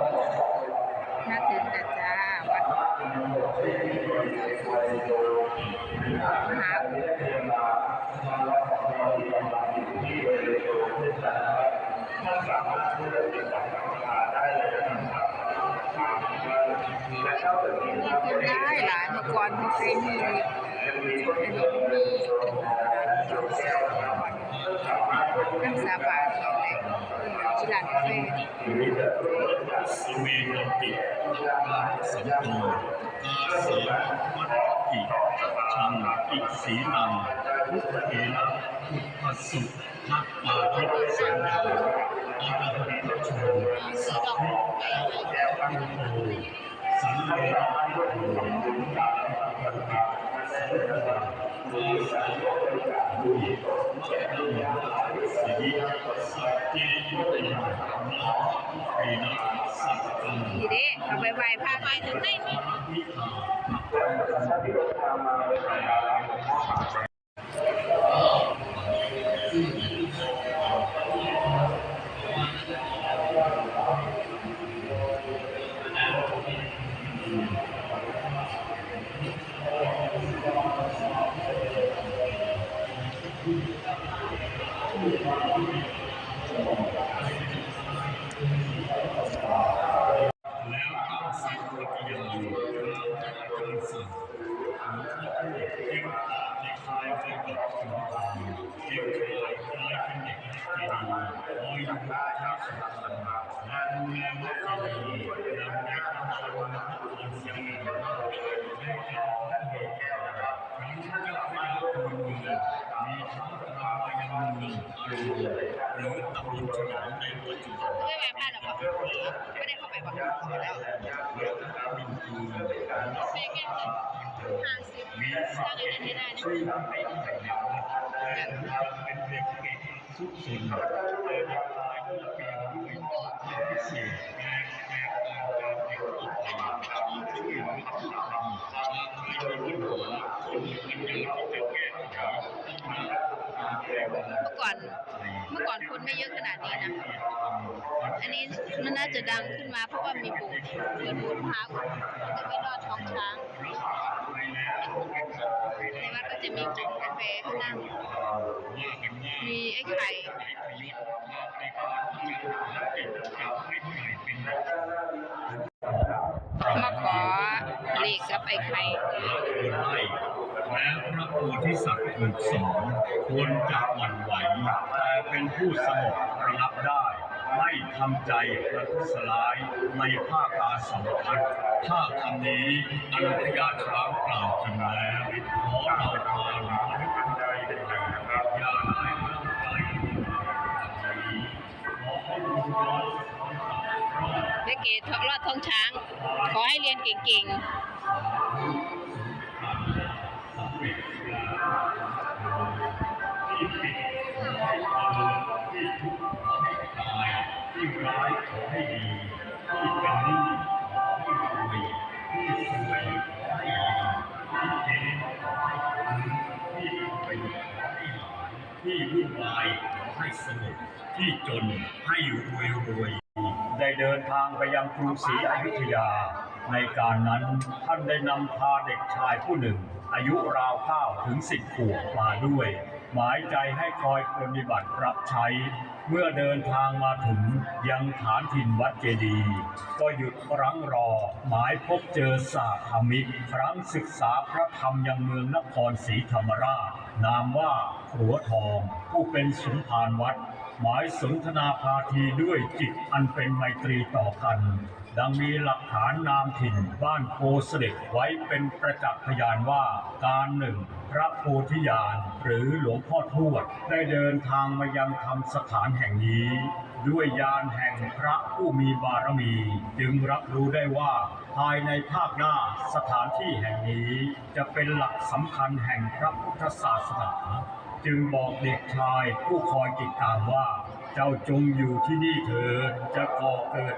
มาถึงแล้วจ้าวัดมหานี่ขึ้นได้หลานเมื่อก่อนไม่เคยมีอันนี้มีน้ำสาบานนี่แหละที่หลานเคยสเวตติสัมโตกาเสวัตติชังอิสีนังพุทธเถนทธสุทัปปาทิสังฆอรหั นตโชสัพพะพุทโธสังเวชโตสังฆาสังฆาโยสังฆุยมนังสีสัจเจยุตยานาเอนะสัพพังนี่เด้เอาไปไหว้พระไปถึงไหนนี่แล้วก็สิ่งที่ยังอยู่การสั่งหลวงพ่อพูดเที่ยวในคลา กับสงครามเที่ยวคลายคลายเป็นเด็กนักเจดีคอย แลที่สำคัญและดูแลนักเจดีนำ หรือตำบลฉลองในปัจจุบันไม่ไหว้พระหรอกไม่ได้เข้าไปบอกเขาแล้วเซ็งแก่ห้าสิบสร้างอะไรได้ไม่ได้เป็นเด็กเก่งสุดสุดเด็กชายก็เปลี่ยนด้วยความพิเศษแก่แก่การการเด็กอีกอย่าช่วยวิถีธรรมไม่มีที่หัวคนมันยังที่จะแก้ไขที่มานเมื่อก่อน ก่อนคนไม่เยอะขนาดนี้นะ อันนี้มันน่าจะดังขึ้นมาเพราะว่ามีโบสถ์เปิดโบสถ์พระจะไม่รอดท้องช้างในวัดก็จะมีจุดกาแฟข้างนั่งมีไอ้ไข่ เลขกับไอ้ไข่แม้พระโพธิสัตว์ถูกสอนควรจะหวั่นไหวแต่เป็นผู้สงบระงับได้ไม่ทำใจประทุษร้ายในภาคกาสัมพันธ์ถ้าคำนี้อนุพยาช้างกล่าวจริงแล้วขอเราพาหรือนึกอันใดนะครับอย่าได้เรื่องใดนี้ขอให้บุญย้อนสอนรอดเกเกดรอดท้องช้าง ขอให้เรียนเก่งที่ ที่ทุกที่ดีที่รวยที่สวยขอให้ดีที่เจ๊ขอให้คุ้มที่เป็นขอให้หายที่วุ่นวายให้สงบที่จนให้รวยรวย ได้เดินทางไปยังกรุงศรีอยุธยา ในการนั้นท่านได้นำพาเด็กชายผู้หนึ่ง อายุราวข้าวถึงสิบขวบมาด้วย หมายใจให้คอยปฏิบัติรับใช้ เมื่อเดินทางมาถึงยังฐานถิ่นวัดเจดีย์ก็หยุดรั้งรอ หมายพบเจอสาธมิกครั้งศึกษาพระธรรมยังเมืองนครศรีธรรมราช นามว่าขัวทอง ผู้เป็นสุนทานวัดหมายสนทนาพาทีด้วยจิตอันเป็นไมตรีต่อกันดังมีหลักฐานนามถิ่นบ้านโพเสด็จไว้เป็นประจักษ์พยานว่าการหนึ่ง พระโพธิญาณหรือหลวงพ่อทวด ได้เดินทางมายังธรรมสถานแห่งนี้ ด้วยยานแห่งพระผู้มีบารมี จึงรับรู้ได้ว่าภายในภาคหน้าสถานที่แห่งนี้ จะเป็นหลักสำคัญแห่งพระพุทธศาสนาจึงบอกเด็กชายผู้คอยติดตามว่า เจ้าจงอยู่ที่นี่เถิดจะก่อเกิด